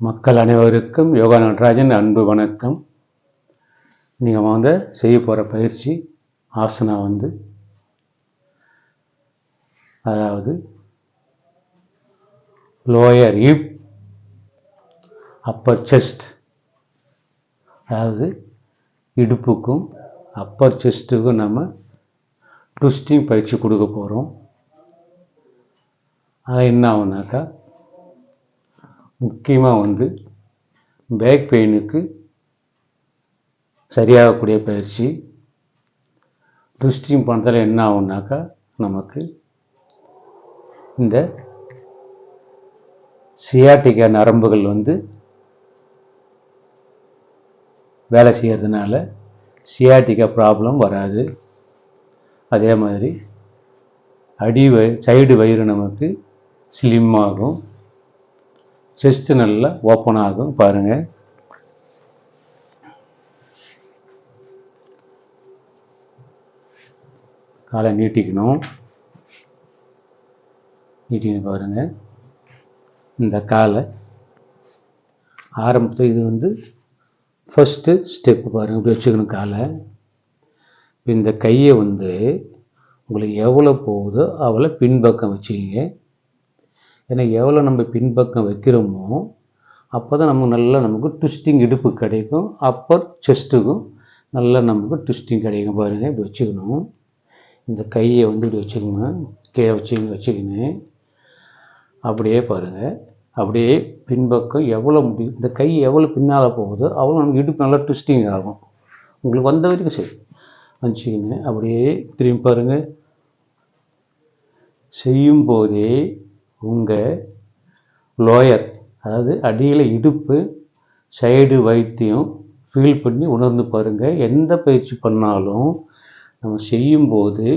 மக்கள் அனைவருக்கும் யோகா நடராஜன் அன்பு வணக்கம். நீங்கள் வந்து செய்ய போகிற பயிற்சி ஆசனா வந்து. அதாவது லோயர் ஹிப் அப்பர் செஸ்ட் அதாவது இடுப்புக்கும் அப்பர் செஸ்ட்டுக்கும் நம்ம ட்விஸ்டிங் பயிற்சி கொடுக்க போகிறோம் அது என்ன ஆகுனாக்கா முக்கியமாக வந்து பேக் பெயினுக்கு சரியாகக்கூடிய பயிற்சி ட்விஸ்டிங் பண்ணுறதுல என்ன ஆகுனாக்கா நமக்கு இந்த சியாட்டிகா நரம்புகள் வந்து வேலை செய்கிறதுனால சியாட்டிகா ப்ராப்ளம் வராது. அதே மாதிரி அடி வய சைடு வயிறு நமக்கு ஸ்லிம் ஆகும். செஸ்ட் நல்லா ஓப்பன் ஆகும் பாருங்கள் காலை நீட்டிக்கணும். நீட்டிக்கணும் பாருங்கள் இந்த காலை. ஆரம்பத்தில் இது வந்து ஃபஸ்ட்டு ஸ்டெப்பு பாருங்கள் இப்படி வச்சுக்கணும் காலை. இந்த கையை வந்து உங்களுக்கு எவ்வளோ போகுதோ அவ்வளோ பின்பக்கம் வச்சுக்கிங்க. ஏன்னா எவ்வளோ நம்ம பின்பக்கம் வைக்கிறோமோ அப்போ தான் நமக்கு நல்லா நமக்கு ட்விஸ்டிங் இடுப்பு கிடைக்கும். அப்பர் செஸ்ட்டுக்கும் நல்லா நமக்கு ட்விஸ்டிங் கிடைக்கும் பாருங்கள் இப்படி வச்சுக்கணும். இந்த கையை வந்து இப்படி வச்சுக்கணும். கீழே வச்சு வச்சுக்கின்னு அப்படியே பாருங்கள் அப்படியே பின்பக்கம் எவ்வளோ முடியும் இந்த கை எவ்வளோ பின்னால் போகுதோ அவ்வளோ நமக்கு இடுப்பு நல்லா ட்விஸ்டிங் ஆகும். உங்களுக்கு வந்த வரைக்கும் சரி. வச்சுக்கின்னு அப்படியே திரும்பி பாருங்கள் செய்யும்போதே உங்கள் லோயர் அதாவது அடியில் இடுப்பு சைடு வைத்தியம் ஃபீல் பண்ணி உணர்ந்து பாருங்கள் எந்த பயிற்சி பண்ணாலும் நம்ம செய்யும்போது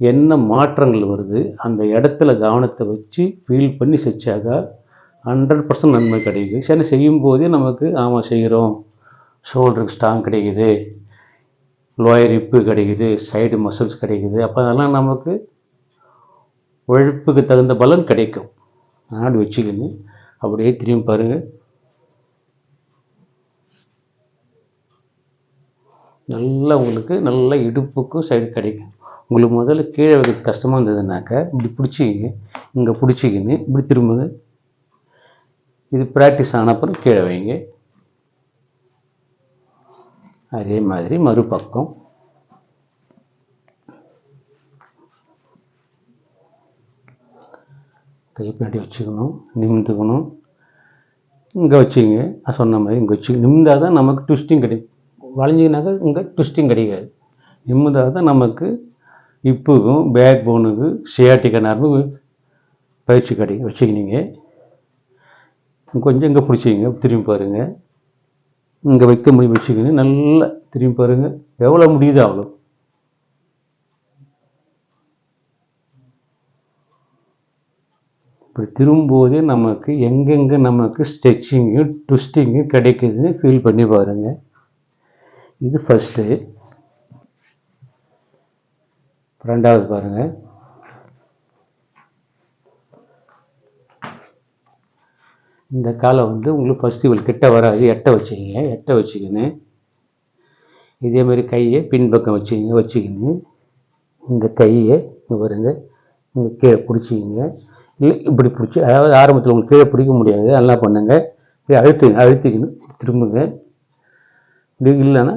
என்ன மாற்றங்கள் வருது அந்த இடத்துல கவனத்தை வச்சு ஃபீல் பண்ணி செஞ்சாக்கா ஹண்ட்ரட் பர்சன்ட் நன்மை கிடைக்குது. சரி செய்யும்போதே நமக்கு ஆமாம் செய்கிறோம் ஷோல்டருக்கு ஸ்ட்ராங் கிடைக்குது. லோயர் இப்பு கிடைக்குது. சைடு மசில்ஸ் கிடைக்குது. அப்போ அதெல்லாம் நமக்கு உழைப்புக்கு தகுந்த பலன் கிடைக்கும். நாடு வச்சுக்கின்னு அப்படியே திரும்பி பாருங்கள் நல்லா உங்களுக்கு நல்ல இடுப்புக்கும் சைடு கிடைக்கும். உங்களுக்கு முதல்ல கீழே வைக்கிறது கஷ்டமாக இருந்ததுனாக்கா இப்படி பிடிச்சிக்கிங்க இங்கே பிடிச்சிக்கின்னு இப்படி திரும்புங்க. இது ப்ராக்டிஸ் ஆன அப்புறம் கீழே வைங்க. அதே மாதிரி மறுபக்கம். கை பின்னாடி வச்சுக்கணும் நிமிந்துக்கணும் இங்கே வச்சுங்க நான் சொன்ன மாதிரி இங்கே வச்சு நிமிந்தால் தான் நமக்கு ட்விஸ்டிங் கிடைக்கும் வளைஞ்சிங்கனாக்கா இங்கே ட்விஸ்டிங் கிடைக்காது. நிமிந்தால் தான் நமக்கு இப்புக்கும் பேக் போனுக்கு சியாட்டிக்க நரம்பு பயிற்சி கிடைக்கும் வச்சுக்கினீங்க. கொஞ்சம் இங்கே பிடிச்சிங்க திரும்பி பாருங்கள் இங்கே வைக்க முடியும் வச்சுக்கின்னு நல்லா திரும்பி பாருங்கள் எவ்வளோ முடியுதோ அவ்வளோ இப்படி திரும்பும்போதே நமக்கு எங்கெங்கே நமக்கு ஸ்ட்ரெச்சிங்கு ட்விஸ்டிங்கு கிடைக்குதுன்னு ஃபீல் பண்ணி பாருங்கள் இது ஃபஸ்ட்டு ரெண்டாவது பாருங்கள் இந்த காலை வந்து உங்களுக்கு ஃபஸ்ட்டு இவள் கிட்ட வராது. எட்டை வச்சுக்கிங்க எட்டை வச்சுக்கின்னு. இதே மாதிரி கையை பின்பக்கம் வச்சுக்கிங்க வச்சுக்கின்னு. இந்த கையை இங்கே பாருங்க. இங்கே கீழே பிடிச்சிக்கிங்க. இல்லை இப்படி பிடிச்சி அதாவது ஆரம்பத்தில் உங்களுக்கு கீழே பிடிக்க முடியாது. நல்லா பண்ணுங்க. இப்படி அழுத்துங்க அழுத்திக்கின்னு திரும்புங்க. இப்படி இல்லைன்னா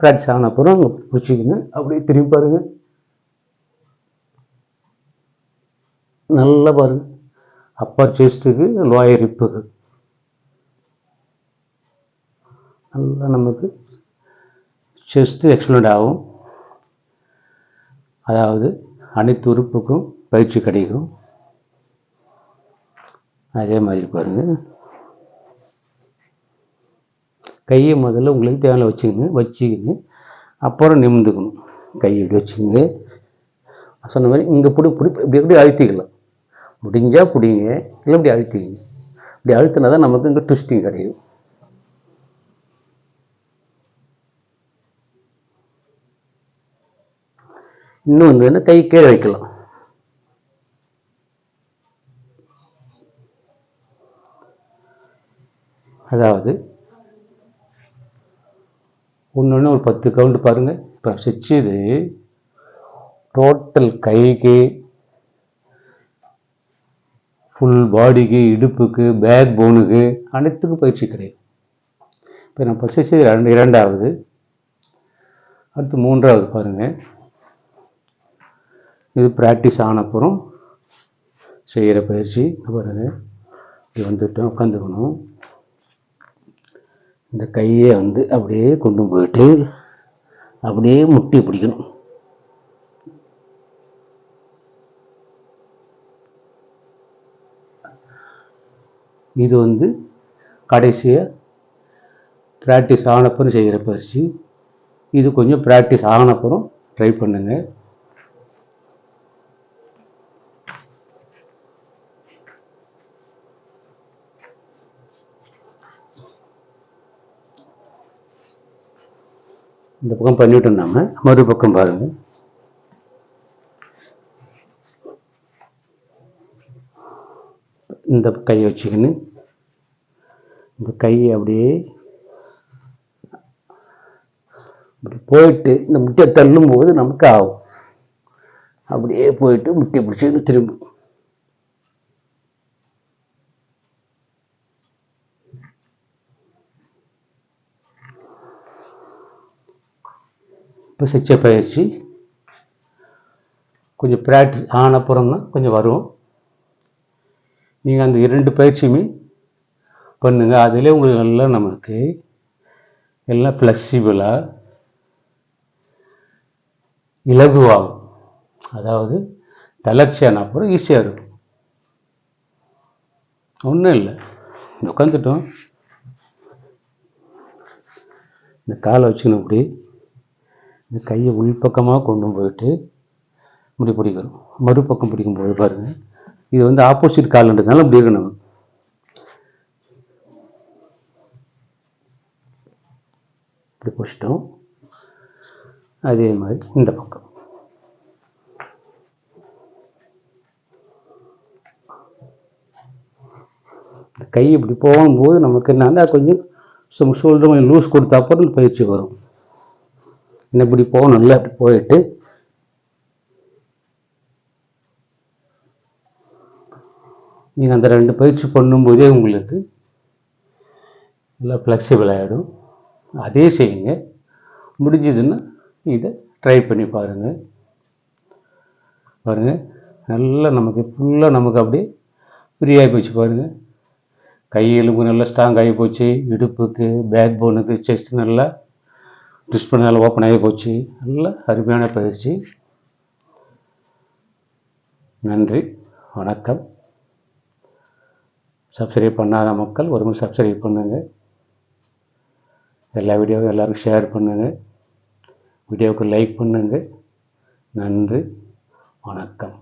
ப்ராக்டிஸ் ஆன அப்புறம் அங்கே பிடிச்சிக்கின்னு அப்படியே திரும்பி பாருங்க. நல்லா பாருங்க. அப்பர் செஸ்ட்டுக்கு லோயர் இப்புக்கு நல்லா நமக்கு செஸ்ட்டு எக்ஸ்பிளண்ட் ஆகும். அதாவது அனைத்து உறுப்புக்கும் பயிற்சி கிடைக்கும். அதே மாதிரி பாருங்கள் கையை முதல்ல உங்களுக்கு தேவையான வச்சுக்கணும் வச்சுக்கின்னு அப்புறம் நிமிந்துக்கணும் கையை இப்படி வச்சுக்கிங்க. சொன்ன மாதிரி இங்கே பிடி பிடி இப்படி எப்படி அழுத்திக்கலாம்? முடிஞ்சால் பிடிங்க இல்லை இப்படி அழுத்திக்கிங்க. இப்படி அழுத்தினா தான் நமக்கு இங்கே ட்விஸ்டிங் கிடைக்கும். இன்னும் வந்து கை கீழே வைக்கலாம். அதாவது ஒன்று ஒன்று ஒரு பத்து கவுண்ட் பாருங்கள் இப்போ சிச்சது டோட்டல் கைக்கு ஃபுல் பாடிக்கு இடுப்புக்கு பேக் போனுக்கு அனைத்துக்கும் பயிற்சி கிடையாது. இப்போ நான் பசிச்சது ரெண்டு இரண்டாவது அடுத்து மூன்றாவது பாருங்கள் இது ப்ராக்டிஸ் ஆனப்புறம் செய்கிற பயிற்சி. பாருங்கள் இது வந்துட்டோம் உட்காந்துக்கணும் இந்த கையை வந்து அப்படியே கொண்டு போயிட்டு அப்படியே முட்டி பிடிக்கணும். இது வந்து கடைசியாக ப்ராக்டிஸ் ஆனப்புறம் செய்கிற பயிற்சி. இது கொஞ்சம் ப்ராக்டிஸ் ஆனப்புறம் ட்ரை பண்ணுங்கள் இந்த பக்கம் பண்ணிவிட்டோம் நாம். மறுபக்கம் பாருங்கள் இந்த கையை வச்சுக்கின்னு இந்த கையை அப்படியே இப்படி போயிட்டு இந்த முட்டையை தள்ளும் போது நமக்கு ஆகும். அப்படியே போயிட்டு முட்டையை பிடிச்சின்னு திரும்பும். இப்போ சிக்ஷை பயிற்சி கொஞ்சம் ப்ராக்டிஸ் ஆன அப்புறம்னா கொஞ்சம் வரும். நீங்கள் அந்த இரண்டு பயிற்சியுமே பண்ணுங்கள் அதிலே உங்களுக்கு நல்லா நமக்கு எல்லாம் ஃப்ளெக்சிபிளாக இலகுவாகும். அதாவது தளர்ச்சியான அப்புறம் ஈஸியாக இருக்கும். ஒன்றும் இல்லை. உட்காந்துட்டோம் இந்த காலை வச்சுக்கணும் அப்படி இந்த கையை உள்பக்கமாக கொண்டு போயிட்டு இப்படி பிடிக்கணும். மறுபக்கம் பிடிக்கும்போது பாருங்கள் இது வந்து ஆப்போசிட் கால்ன்றதுனால இப்படி இருக்கணும். இப்படி பிடிச்சிட்டோம். அதே மாதிரி இந்த பக்கம். இந்த கை இப்படி போகும்போது நமக்கு என்னன்னா கொஞ்சம் ஷோல்டர் கொஞ்சம் லூஸ் கொடுத்தா அப்புறம் பயிற்சி வரும். என்ன இப்படி போகணும்ல? அப்படி போயிட்டு நீங்கள் அந்த ரெண்டு பயிற்சி பண்ணும்போதே உங்களுக்கு நல்லா ஃப்ளெக்சிபிள் ஆகிடும் அதே செய்யுங்க. முடிஞ்சதுன்னா இதை ட்ரை பண்ணி பாருங்கள் பாருங்கள் நல்லா நமக்கு ஃபுல்லாக நமக்கு அப்படியே ஃப்ரீயாகி போச்சு பாருங்கள் கை எலும்பு நல்லா ஸ்ட்ராங் ஆகி போச்சு. இடுப்புக்கு பேக் போனுக்கு செஸ்ட் நல்லா ட்விஸ்ட் நல்லா ஓப்பன் ஆகி போச்சு. நல்ல அருமையான பயிற்சி. நன்றி. வணக்கம். சப்ஸ்கிரைப் பண்ணாத மக்கள் ஒரு முறை சப்ஸ்கிரைப் பண்ணுங்கள் எல்லா வீடியோவும் எல்லோரும் ஷேர் பண்ணுங்கள் வீடியோவுக்கு லைக் பண்ணுங்கள் நன்றி. வணக்கம்.